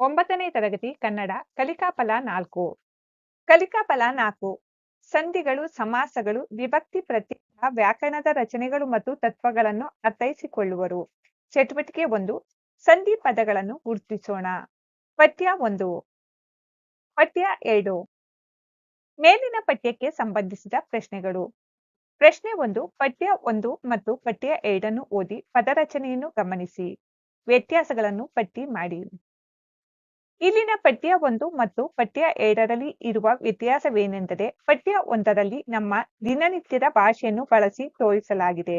ಒಂಬತ್ತನೇ ತರಗತಿ ಕನ್ನಡ ಕಲಿಕಾಫಲ ನಾಲ್ಕು. ಕಲಿಕಾಫಲ ನಾಲ್ಕು. ಸಂಧಿಗಳು, ಸಮಾಸಗಳು, ವಿಭಕ್ತಿ ಪ್ರತ್ಯಯ ವ್ಯಾಕರಣದ ರಚನೆಗಳು ಮತ್ತು ತತ್ವಗಳನ್ನು ಅರ್ಥೈಸಿಕೊಳ್ಳುವರು. ಚಟುವಟಿಕೆ ಒಂದು, ಸಂಧಿ ಪದಗಳನ್ನು ಗುರುತಿಸೋಣ. ಪಠ್ಯ ಒಂದು. ಪಠ್ಯ ಎರಡು. ಮೇಲಿನ ಪಠ್ಯಕ್ಕೆ ಸಂಬಂಧಿಸಿದ ಪ್ರಶ್ನೆಗಳು. ಪ್ರಶ್ನೆ ಒಂದು, ಪಠ್ಯ ಒಂದು ಮತ್ತು ಪಠ್ಯ ಎರಡನ್ನು ಓದಿ ಪದರಚನೆಯನ್ನು ಗಮನಿಸಿ. ವ್ಯತ್ಯಾಸಗಳನ್ನು ಪಟ್ಟಿ ಮಾಡಿ. ಇಲ್ಲಿನ ಪಠ್ಯ ಒಂದು ಮತ್ತು ಪಠ್ಯ ಎರಡರಲ್ಲಿ ಇರುವ ವ್ಯತ್ಯಾಸವೇನೆಂದರೆ ಪಠ್ಯ ಒಂದರಲ್ಲಿ ನಮ್ಮ ದಿನನಿತ್ಯದ ಭಾಷೆಯನ್ನು ಬಳಸಿ ತೋರಿಸಲಾಗಿದೆ.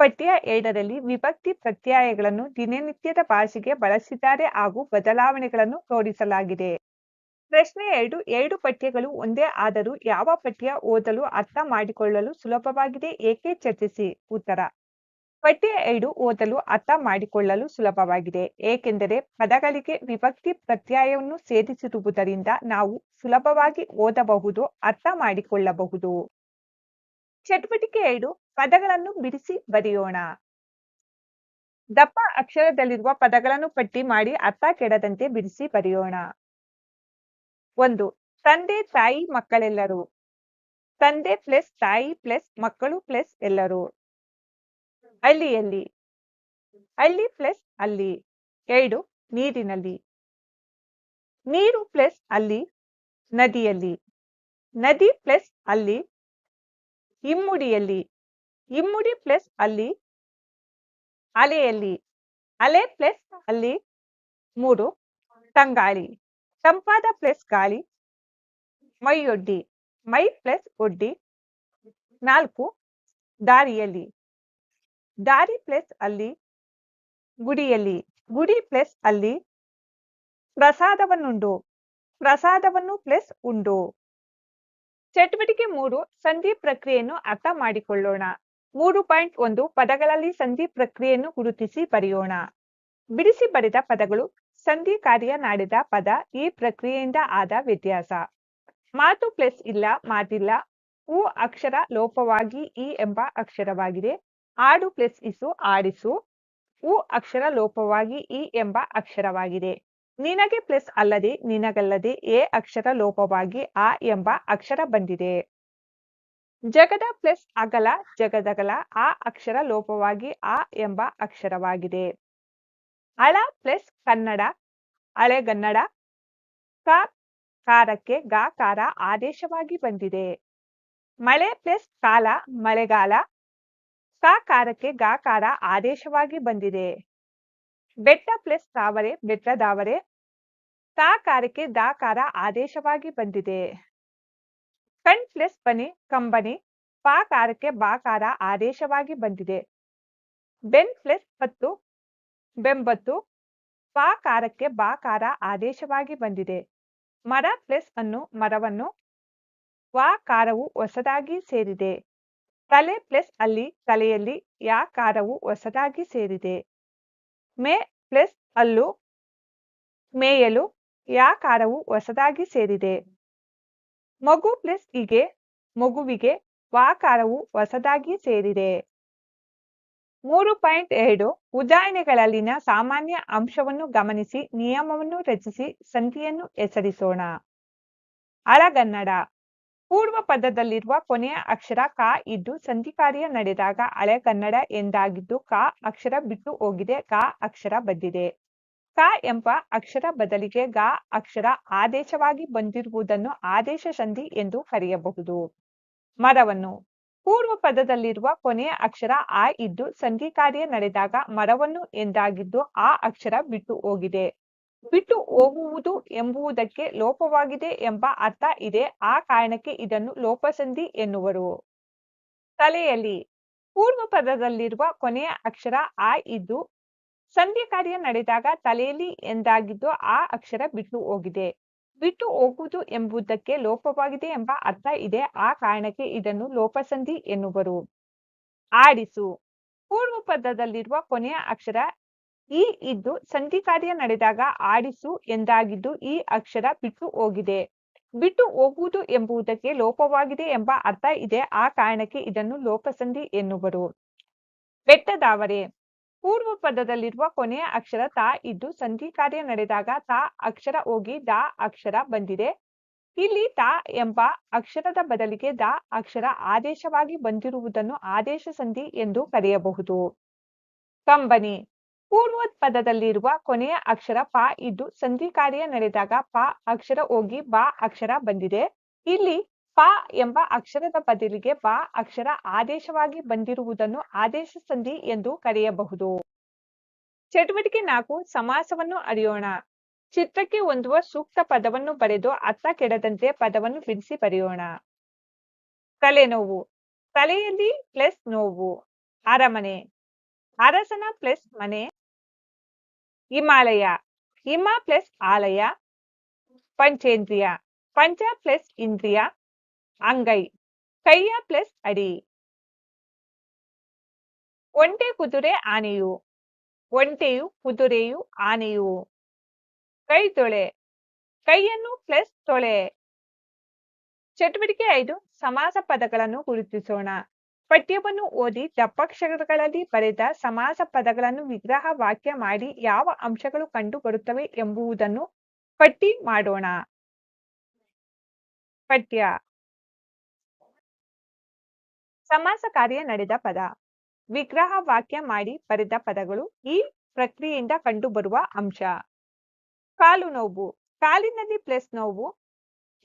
ಪಠ್ಯ ಎರಡರಲ್ಲಿ ವಿಭಕ್ತಿ ಪ್ರತ್ಯಯಗಳನ್ನು ದಿನನಿತ್ಯದ ಭಾಷೆಗೆ ಬಳಸಿದ್ದಾರೆ ಹಾಗೂ ಬದಲಾವಣೆಗಳನ್ನು ತೋರಿಸಲಾಗಿದೆ. ಪ್ರಶ್ನೆ ಎರಡು ಎರಡು ಪಠ್ಯಗಳು ಒಂದೇ ಆದರೂ ಯಾವ ಪಠ್ಯ ಓದಲು ಅರ್ಥ ಮಾಡಿಕೊಳ್ಳಲು ಸುಲಭವಾಗಿದೆ ಏಕೆ ಚರ್ಚಿಸಿ? ಉತ್ತರ. ಪಠ್ಯ ಎರಡು ಓದಲು ಅರ್ಥ ಮಾಡಿಕೊಳ್ಳಲು ಸುಲಭವಾಗಿದೆ. ಏಕೆಂದರೆ ಪದಗಳಿಗೆ ವಿಭಕ್ತಿ ಪ್ರತ್ಯಯವನ್ನು ಸೇರಿಸಿರುವುದರಿಂದ ನಾವು ಸುಲಭವಾಗಿ ಓದಬಹುದು, ಅರ್ಥ ಮಾಡಿಕೊಳ್ಳಬಹುದು. ಚಟುವಟಿಕೆ ಎರಡು, ಪದಗಳನ್ನು ಬಿಡಿಸಿ ಬರೆಯೋಣ. ದಪ್ಪ ಅಕ್ಷರದಲ್ಲಿರುವ ಪದಗಳನ್ನು ಪಟ್ಟಿ ಮಾಡಿ ಅರ್ಥ ಕೆಡದಂತೆ ಬಿಡಿಸಿ ಬರೆಯೋಣ. ಒಂದು, ತಂದೆ, ತಾಯಿ, ಮಕ್ಕಳೆಲ್ಲರೂ. ತಂದೆ ಪ್ಲಸ್ ತಾಯಿ ಪ್ಲಸ್ ಮಕ್ಕಳು ಪ್ಲಸ್ ಎಲ್ಲರೂ. ಹಳ್ಳಿಯಲ್ಲಿ ಹಳ್ಳಿ ಪ್ಲಸ್ ಅಲ್ಲಿ. ಎರಡು, ನೀರಿನಲ್ಲಿ. ನೀರು ಪ್ಲಸ್ ಅಲ್ಲಿ, ನದಿಯಲ್ಲಿ. ನದಿ ಪ್ಲಸ್ ಅಲ್ಲಿ ಇಮ್ಮುಡಿಯಲ್ಲಿ ಇಮ್ಮುಡಿ ಪ್ಲಸ್ ಅಲ್ಲಿ, ಅಲೆಯಲ್ಲಿ. ಅಲೆ ಪ್ಲಸ್ ಅಲ್ಲಿ, ಮೂರು, ತಂಗಾಳಿ. ತಂಪಾದ ಪ್ಲಸ್ ಗಾಳಿ, ಮೈಯೊಡ್ಡಿ. ಮೈ ಪ್ಲಸ್ ಒಡ್ಡಿ. ನಾಲ್ಕು, ದಾರಿಯಲ್ಲಿ. ದಾರಿ ಪ್ಲಸ್ ಅಲ್ಲಿ ಗುಡಿಯಲ್ಲಿ, ಗುಡಿ ಪ್ಲಸ್ ಅಲ್ಲಿ ಪ್ರಸಾದವನ್ನುಂಡು, ಪ್ರಸಾದವನ್ನು ಪ್ಲಸ್ ಉಂಡು. ಚಟುವಟಿಕೆ ಮೂರು, ಸಂಧಿ ಪ್ರಕ್ರಿಯೆಯನ್ನು ಅರ್ಥ ಮಾಡಿಕೊಳ್ಳೋಣ. ಮೂರು ಪಾಯಿಂಟ್ ಒಂದು, ಪದಗಳಲ್ಲಿ ಸಂಧಿ ಪ್ರಕ್ರಿಯೆಯನ್ನು ಗುರುತಿಸಿ ಬರೆಯೋಣ. ಬಿಡಿಸಿ ಬರೆದ ಪದಗಳು, ಸಂಧಿ ಕಾರ್ಯ ನಾಡಿದ ಪದ, ಈ ಪ್ರಕ್ರಿಯೆಯಿಂದ ಆದ ವ್ಯತ್ಯಾಸ. ಮಾತು ಪ್ಲಸ್ ಇಲ್ಲ, ಮಾತಿಲ್ಲ ಉ ಅಕ್ಷರ ಲೋಪವಾಗಿ ಈ ಎಂಬ ಅಕ್ಷರವಾಗಿದೆ. ಆಡು ಪ್ಲಸ್ ಇಸು, ಆಡಿಸು, ಉ ಅಕ್ಷರ ಲೋಪವಾಗಿ ಇ ಎಂಬ ಅಕ್ಷರವಾಗಿದೆ. ನಿನಗೆ ಪ್ಲಸ್ ಅಲ್ಲದೆ ನಿನಗಲ್ಲದೆ ಎ ಅಕ್ಷರ ಲೋಪವಾಗಿ ಆ ಎಂಬ ಅಕ್ಷರ ಬಂದಿದೆ. ಜಗದ ಪ್ಲಸ್ ಅಗಲ, ಜಗದಗಲ ಆ ಅಕ್ಷರ ಲೋಪವಾಗಿ ಆ ಎಂಬ ಅಕ್ಷರವಾಗಿದೆ. ಅಳ ಪ್ಲಸ್ ಕನ್ನಡ ಅಳೆಗನ್ನಡ ಕ, ಕಾರಕ್ಕೆ ಗಾಕಾರ ಆದೇಶವಾಗಿ ಬಂದಿದೆ. ಮಳೆ ಪ್ಲಸ್ ಕಾಲ, ಮಳೆಗಾಲ ಕಾರಕ್ಕೆ ಗಾಕಾರ ಆದೇಶವಾಗಿ ಬಂದಿದೆ. ಬೆಟ್ಟ ಪ್ಲಸ್ ತಾವರೆ ಬೆಟ್ಟದಾವರೆ ಕಾರಕ್ಕೆ ದಾಕಾರ ಆದೇಶವಾಗಿ ಬಂದಿದೆ. ಕಣ್ ಪ್ಲಸ್ ಬನಿ, ಕಂಬನಿ, ಪಾಕಾರಕ್ಕೆ ಬಾಕಾರ ಆದೇಶವಾಗಿ ಬಂದಿದೆ. ಬೆನ್ ಪ್ಲಸ್ ಹತ್ತು ಬೆಂಬತ್ತು, ಪಾಕಾರಕ್ಕೆ ಬಾಕಾರ ಆದೇಶವಾಗಿ ಬಂದಿದೆ. ಮರ ಪ್ಲಸ್ ಅನ್ನು, ಮರವನ್ನು, ವಾಕಾರವು ಹೊಸದಾಗಿ ಸೇರಿದೆ. ತಲೆ ಪ್ಲಸ್ ಅಲ್ಲಿ ತಲೆಯಲ್ಲಿ ಯಾಕಾರವು ಹೊಸದಾಗಿ ಸೇರಿದೆ? ಮೇ ಪ್ಲಸ್ ಅಲ್ಲು ಮೇಯಲು ಯಾ ಕಾರವು ಹೊಸದಾಗಿ ಸೇರಿದೆ? ಮಗು ಪ್ಲಸ್ ಇಗೆ ಮಗುವಿಗೆ ವಾಕಾರವು ಹೊಸದಾಗಿ ಸೇರಿದೆ. ಮೂರು ಪಾಯಿಂಟ್ ಎರಡು ಉದಾಹರಣೆಗಳಲ್ಲಿನ ಸಾಮಾನ್ಯ ಅಂಶವನ್ನು ಗಮನಿಸಿ, ನಿಯಮವನ್ನು ರಚಿಸಿ, ಸಂಧಿಯನ್ನು ಹೆಸರಿಸೋಣ. ಹಳಗನ್ನಡ ಪೂರ್ವ ಪದದಲ್ಲಿರುವ ಕೊನೆಯ ಅಕ್ಷರ ಕ ಇದ್ದು ಸಂಧಿ ಕಾರ್ಯ ನಡೆದಾಗ ಹಳೆಗನ್ನಡ ಎಂದಾಗಿದ್ದು ಕ ಅಕ್ಷರ ಬಿಟ್ಟು ಹೋಗಿದೆ, ಕ ಅಕ್ಷರ ಬಂದಿದೆ. ಕ ಎಂಬ ಅಕ್ಷರ ಬದಲಿಗೆ ಗ ಅಕ್ಷರ ಆದೇಶವಾಗಿ ಬಂದಿರುವುದನ್ನು ಆದೇಶ ಸಂಧಿ ಎಂದು ಕರೆಯಬಹುದು. ಮರವನ್ನು. ಪೂರ್ವ ಪದದಲ್ಲಿರುವ ಕೊನೆಯ ಅಕ್ಷರ ಆ ಇದ್ದು ಸಂಧಿ ಕಾರ್ಯ ನಡೆದಾಗ ಮರವನ್ನು ಎಂದಾಗಿದ್ದು ಆ ಅಕ್ಷರ ಬಿಟ್ಟು ಹೋಗಿದೆ. ಬಿಟ್ಟು ಹೋಗುವುದು ಎಂಬುವುದಕ್ಕೆ ಲೋಪವಾಗಿದೆ ಎಂಬ ಅರ್ಥ ಇದೆ. ಆ ಕಾರಣಕ್ಕೆ ಇದನ್ನು ಲೋಪಸಂಧಿ ಎನ್ನುವರು. ತಲೆಯಲ್ಲಿ ಪೂರ್ವ ಪದದಲ್ಲಿರುವ ಕೊನೆಯ ಅಕ್ಷರ ಆ ಇದ್ದು ಸಂಧಿ ಕಾರ್ಯ ನಡೆದಾಗ ತಲೆಯಲ್ಲಿ ಎಂದಾಗಿದ್ದು ಆ ಅಕ್ಷರ ಬಿಟ್ಟು ಹೋಗಿದೆ. ಬಿಟ್ಟು ಹೋಗುವುದು ಎಂಬುದಕ್ಕೆ ಲೋಪವಾಗಿದೆ ಎಂಬ ಅರ್ಥ ಇದೆ. ಆ ಕಾರಣಕ್ಕೆ ಇದನ್ನು ಲೋಪಸಂಧಿ ಎನ್ನುವರು. ಆಡಿಸು ಪೂರ್ವ ಪದದಲ್ಲಿರುವ ಕೊನೆಯ ಅಕ್ಷರ ಈ ಇದ್ದು ಸಂಧಿ ಕಾರ್ಯ ನಡೆದಾಗ ಆಡಿಸು ಎಂದಾಗಿದ್ದು ಈ ಅಕ್ಷರ ಬಿಟ್ಟು ಹೋಗಿದೆ. ಬಿಟ್ಟು ಹೋಗುವುದು ಎಂಬುದಕ್ಕೆ ಲೋಪವಾಗಿದೆ ಎಂಬ ಅರ್ಥ ಇದೆ. ಆ ಕಾರಣಕ್ಕೆ ಇದನ್ನು ಲೋಪಸಂಧಿ ಎನ್ನುವರು. ಬೆಟ್ಟದಾವರೆ. ಪೂರ್ವ ಪದದಲ್ಲಿರುವ ಕೊನೆಯ ಅಕ್ಷರ ತಾ ಇದ್ದು ಸಂಧಿ ಕಾರ್ಯ ನಡೆದಾಗ ತಾ ಅಕ್ಷರ ಹೋಗಿ ದಾ ಅಕ್ಷರ ಬಂದಿದೆ. ಇಲ್ಲಿ ತಾ ಎಂಬ ಅಕ್ಷರದ ಬದಲಿಗೆ ದಾ ಅಕ್ಷರ ಆದೇಶವಾಗಿ ಬಂದಿರುವುದನ್ನು ಆದೇಶ ಸಂಧಿ ಎಂದು ಕರೆಯಬಹುದು. ಕಂಬನಿ. ಪೂರ್ವ ಪದದಲ್ಲಿರುವ ಕೊನೆಯ ಅಕ್ಷರ ಪ ಇದ್ದು ಸಂಧಿ ಕಾರ್ಯ ನಡೆದಾಗ ಪ ಅಕ್ಷರ ಹೋಗಿ ಬಾ ಅಕ್ಷರ ಬಂದಿದೆ. ಇಲ್ಲಿ ಪ ಎಂಬ ಅಕ್ಷರದ ಬದಲಿಗೆ ಬಾ ಅಕ್ಷರ ಆದೇಶವಾಗಿ ಬಂದಿರುವುದನ್ನು ಆದೇಶ ಸಂಧಿ ಎಂದು ಕರೆಯಬಹುದು. ಚಟುವಟಿಕೆ ನಾಲ್ಕು, ಸಮಾಸವನ್ನು ಅರಿಯೋಣ. ಚಿತ್ರಕ್ಕೆ ಹೊಂದುವ ಸೂಕ್ತ ಪದವನ್ನು ಬರೆದು ಅರ್ಥ ಕೆಡದಂತೆ ಪದವನ್ನು ಬಿಡಿಸಿ ಬರೆಯೋಣ. ತಲೆನೋವು ತಲೆಯಲ್ಲಿ ಪ್ಲಸ್ ನೋವು. ಅರಮನೆ. ಅರಸನ ಪ್ಲಸ್ ಮನೆ. ಹಿಮಾಲಯ. ಹಿಮ ಪ್ಲಸ್ ಆಲಯ, ಪಂಚೇಂದ್ರಿಯ. ಪಂಚ ಪ್ಲಸ್ ಇಂದ್ರಿಯ, ಅಂಗೈ. ಕೈಯ ಪ್ಲಸ್ ಅಡಿ. ಒಂಟೆ ಕುದುರೆ ಆನೆಯು. ಒಂಟೆಯು ಕುದುರೆಯು ಆನೆಯು. ಕೈ ತೊಳೆ. ಕೈಯನ್ನು ಪ್ಲಸ್ ತೊಳೆ. ಚಟುವಟಿಕೆ ಐದು, ಸಮಾಸ ಪದಗಳನ್ನು ಗುರುತಿಸೋಣ. ಪಠ್ಯವನ್ನು ಓದಿ ದಪ್ಪಕ್ಷರಗಳಲ್ಲಿ ಬರೆದ ಸಮಾಸ ಪದಗಳನ್ನು ವಿಗ್ರಹ ವಾಕ್ಯ ಮಾಡಿ ಯಾವ ಅಂಶಗಳು ಕಂಡು ಬರುತ್ತವೆ ಎಂಬುದನ್ನು ಪಟ್ಟಿ ಮಾಡೋಣ. ಪಠ್ಯ. ಸಮಾಸ ಕಾರ್ಯ ನಡೆದ ಪದ. ವಿಗ್ರಹ ವಾಕ್ಯ ಮಾಡಿ ಬರೆದ ಪದಗಳು ಈ ಪ್ರಕ್ರಿಯೆಯಿಂದ ಕಂಡುಬರುವ ಅಂಶ. ಕಾಲು ನೋವು. ಕಾಲಿನಲ್ಲಿ ಪ್ಲಸ್ ನೋವು.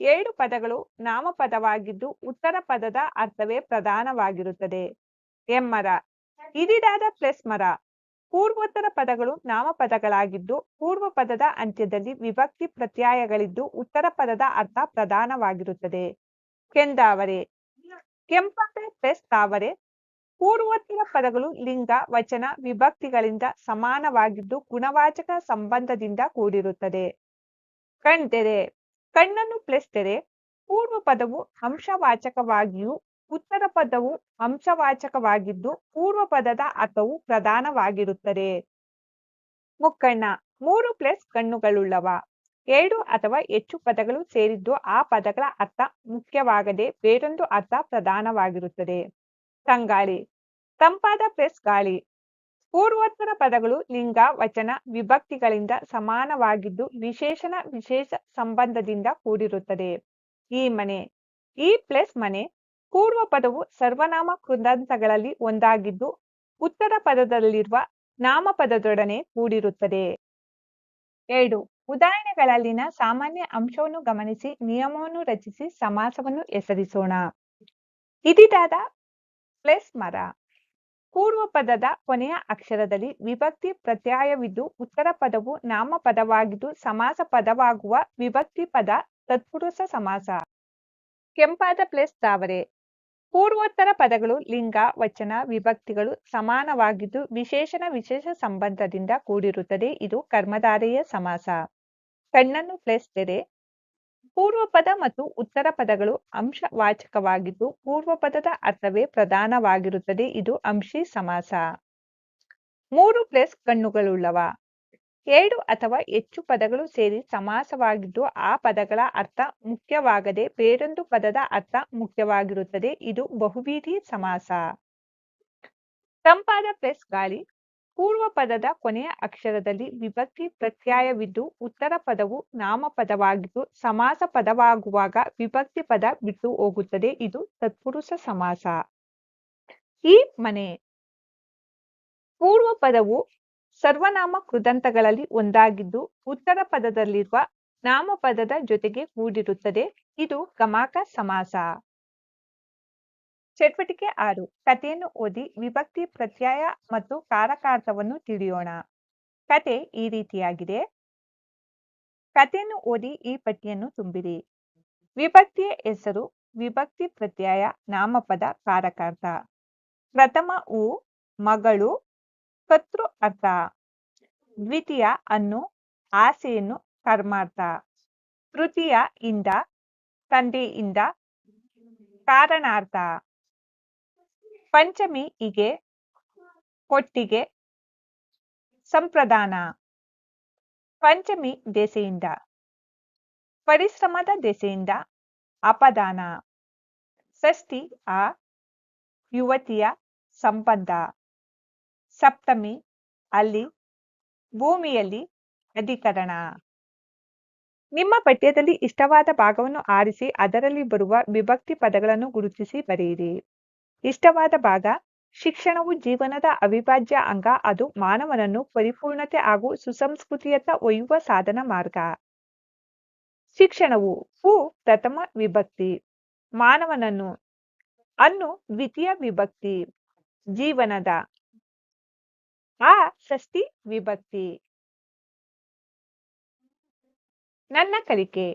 ಏಳು ಪದಗಳು ನಾಮಪದವಾಗಿದ್ದು ಉತ್ತರ ಪದದ ಅರ್ಥವೇ ಪ್ರಧಾನವಾಗಿರುತ್ತದೆ. ಎಮ್ಮರ. ಇದಿದಾದ ಪ್ಲಸ್ ಮರ. ಪೂರ್ವೋತ್ತರ ಪದಗಳು ನಾಮಪದಗಳಾಗಿದ್ದು ಪೂರ್ವ ಪದದ ಅಂತ್ಯದಲ್ಲಿ ವಿಭಕ್ತಿ ಪ್ರತ್ಯಯಗಳಿದ್ದು ಉತ್ತರ ಪದದ ಅರ್ಥ ಪ್ರಧಾನವಾಗಿರುತ್ತದೆ. ಕೆಂದಾವರೆ. ಕೆಂಪತೆ ಪ್ಲಸ್ ತಾವರೆ. ಪೂರ್ವೋತ್ತರ ಪದಗಳು ಲಿಂಗ, ವಚನ, ವಿಭಕ್ತಿಗಳಿಂದ ಸಮಾನವಾಗಿದ್ದು ಗುಣವಾಚಕ ಸಂಬಂಧದಿಂದ ಕೂಡಿರುತ್ತದೆ. ಕಣ್ತೆರೆ. ಕಣ್ಣನ್ನು ಪ್ಲಸ್ ತೆರೆ ಪೂರ್ವ ಪದವು ಅಂಶವಾಚಕವಾಗಿಯೂ ಉತ್ತರ ಪದವು ಅಂಶವಾಚಕವಾಗಿದ್ದು ಪೂರ್ವ ಪದದ ಅರ್ಥವು ಪ್ರಧಾನವಾಗಿರುತ್ತದೆ. ಮುಕ್ಕಣ್ಣ, ಮೂರು ಪ್ಲಸ್ ಕಣ್ಣುಗಳುಳ್ಳವ. ಎರಡು ಅಥವಾ ಹೆಚ್ಚು ಪದಗಳು ಸೇರಿದ್ದು ಆ ಪದಗಳ ಅರ್ಥ ಮುಖ್ಯವಾಗದೆ ಬೇರೊಂದು ಅರ್ಥ ಪ್ರಧಾನವಾಗಿರುತ್ತದೆ. ತಂಗಾಳಿ, ತಂಪಾದ ಪ್ಲಸ್ ಗಾಳಿ. ಪೂರ್ವೋತ್ತರ ಪದಗಳು ಲಿಂಗ, ವಚನ, ವಿಭಕ್ತಿಗಳಿಂದ ಸಮಾನವಾಗಿದ್ದು ವಿಶೇಷಣ ವಿಶೇಷ ಸಂಬಂಧದಿಂದ ಕೂಡಿರುತ್ತದೆ. ಈ ಮನೆ, ಈ ಪ್ಲಸ್ ಮನೆ ಪೂರ್ವ ಪದವು ಸರ್ವನಾಮ ಕೃದಂತಗಳಲ್ಲಿ ಒಂದಾಗಿದ್ದು ಉತ್ತರ ಪದದಲ್ಲಿರುವ ನಾಮಪದದೊಡನೆ ಕೂಡಿರುತ್ತದೆ. ಎರಡು, ಉದಾಹರಣೆಗಳಲ್ಲಿನ ಸಾಮಾನ್ಯ ಅಂಶವನ್ನು ಗಮನಿಸಿ, ನಿಯಮವನ್ನು ರಚಿಸಿ, ಸಮಾಸವನ್ನು ಹೆಸರಿಸೋಣ. ಇದಿದಾದ ಪ್ಲಸ್ ಮರ. ಪೂರ್ವ ಪದದ ಕೊನೆಯ ಅಕ್ಷರದಲ್ಲಿ ವಿಭಕ್ತಿ ಪ್ರತ್ಯಯವಿದ್ದು ಉತ್ತರ ಪದವು ನಾಮಪದವಾಗಿದ್ದು ಸಮಾಸ ಪದವಾಗುವ ವಿಭಕ್ತಿ ಪದ ತತ್ಪುರುಷ ಸಮಾಸ. ಕೆಂಪಾದ ಪ್ಲಸ್ ತಾವರೆ ಪೂರ್ವೋತ್ತರ ಪದಗಳು ಲಿಂಗ, ವಚನ, ವಿಭಕ್ತಿಗಳು ಸಮಾನವಾಗಿದ್ದು ವಿಶೇಷಣ ವಿಶೇಷ ಸಂಬಂಧದಿಂದ ಕೂಡಿರುತ್ತದೆ. ಇದು ಕರ್ಮಧಾರೆಯ ಸಮಾಸ. ಕಣ್ಣನ್ನು ಪ್ಲಸ್ ತೆರೆ. ಪೂರ್ವ ಪದ ಮತ್ತು ಉತ್ತರ ಪದಗಳು ಅಂಶವಾಚಕವಾಗಿದ್ದು ಪೂರ್ವ ಪದದ ಅರ್ಥವೇ ಪ್ರಧಾನವಾಗಿರುತ್ತದೆ. ಇದು ಅಂಶಿ ಸಮಾಸ. ಮೂರು ಪ್ಲಸ್ ಕಣ್ಣುಗಳುಳ್ಳವ. ಎರಡು ಅಥವಾ ಹೆಚ್ಚು ಪದಗಳು ಸೇರಿ ಸಮಾಸವಾಗಿದ್ದು, ಆ ಪದಗಳ ಅರ್ಥ ಮುಖ್ಯವಾಗದೆ ಬೇರೊಂದು ಪದದ ಅರ್ಥ ಮುಖ್ಯವಾಗಿರುತ್ತದೆ. ಇದು ಬಹುವೀಧಿ ಸಮಾಸ. ತಂಪಾದ ಪ್ಲಸ್ ಗಾಳಿ. ಪೂರ್ವ ಪದದ ಕೊನೆಯ ಅಕ್ಷರದಲ್ಲಿ ವಿಭಕ್ತಿ ಪ್ರತ್ಯಯವಿದ್ದು, ಉತ್ತರ ಪದವು ನಾಮಪದವಾಗಿದ್ದು, ಸಮಾಸ ಪದವಾಗುವಾಗ ವಿಭಕ್ತಿ ಪದ ಬಿಟ್ಟು ಹೋಗುತ್ತದೆ. ಇದು ತತ್ಪುರುಷ ಸಮಾಸ. ಈ ಮನೆ ಪೂರ್ವ ಪದವು ಸರ್ವನಾಮ ಕೃದಂತಗಳಲ್ಲಿ ಒಂದಾಗಿದ್ದು, ಉತ್ತರ ಪದದಲ್ಲಿರುವ ನಾಮಪದದ ಜೊತೆಗೆ ಕೂಡಿರುತ್ತದೆ. ಇದು ಗಮಾಕ ಸಮಾಸ. ಚಟುವಟಿಕೆ ಆರು. ಕಥೆಯನ್ನು ಓದಿ ವಿಭಕ್ತಿ ಪ್ರತ್ಯಯ ಮತ್ತು ಕಾರಕಾರ್ಥವನ್ನು ತಿಳಿಯೋಣ. ಕತೆ ಈ ರೀತಿಯಾಗಿದೆ. ಕಥೆಯನ್ನು ಓದಿ ಈ ಪಟ್ಟಿಯನ್ನು ತುಂಬಿರಿ. ವಿಭಕ್ತಿಯ ಹೆಸರು ವಿಭಕ್ತಿ ಪ್ರತ್ಯಯ ನಾಮಪದ ಕಾರಕಾರ್ಥ. ಪ್ರಥಮ ಉ ಮಗಳು ಕತೃ ಅರ್ಥ. ದ್ವಿತೀಯ ಅನ್ನು ಆಸೆಯನ್ನು ಕರ್ಮಾರ್ಥ. ತೃತೀಯ ಇಂದ ತಂದೆಯಿಂದ ಕಾರಣಾರ್ಥ. ಪಂಚಮಿ ಇಗೆ ಕೊಟ್ಟಿಗೆ ಸಂಪ್ರದಾನ. ಪಂಚಮಿ ದೆಸೆಯಿಂದ, ಪರಿಶ್ರಮದ ದೆಸೆಯಿಂದ ಅಪದಾನ. ಷಷ್ಠಿ ಆ ಯುವತಿಯ ಸಂಬಂಧ. ಸಪ್ತಮಿ ಅಲ್ಲಿ ಭೂಮಿಯಲ್ಲಿ ಅಧಿಕರಣ. ನಿಮ್ಮ ಪಠ್ಯದಲ್ಲಿ ಇಷ್ಟವಾದ ಭಾಗವನ್ನು ಆರಿಸಿ ಅದರಲ್ಲಿ ಬರುವ ವಿಭಕ್ತಿ ಪದಗಳನ್ನು ಗುರುತಿಸಿ ಬರೆಯಿರಿ. ಇಷ್ಟವಾದ ಭಾಗ, ಶಿಕ್ಷಣವು ಜೀವನದ ಅವಿಭಾಜ್ಯ ಅಂಗ, ಅದು ಮಾನವನನ್ನು ಪರಿಪೂರ್ಣತೆ ಹಾಗೂ ಸುಸಂಸ್ಕೃತಿಯತ್ತ ಒಯ್ಯುವ ಸಾಧನ ಮಾರ್ಗ. ಶಿಕ್ಷಣವು ಹು ಪ್ರಥಮ ವಿಭಕ್ತಿ, ಮಾನವನನ್ನು ಅನ್ನು ದ್ವಿತೀಯ ವಿಭಕ್ತಿ, ಜೀವನದ ಆ ಷಷ್ಠಿ ವಿಭಕ್ತಿ. ನನ್ನ ಕಲಿಕೆ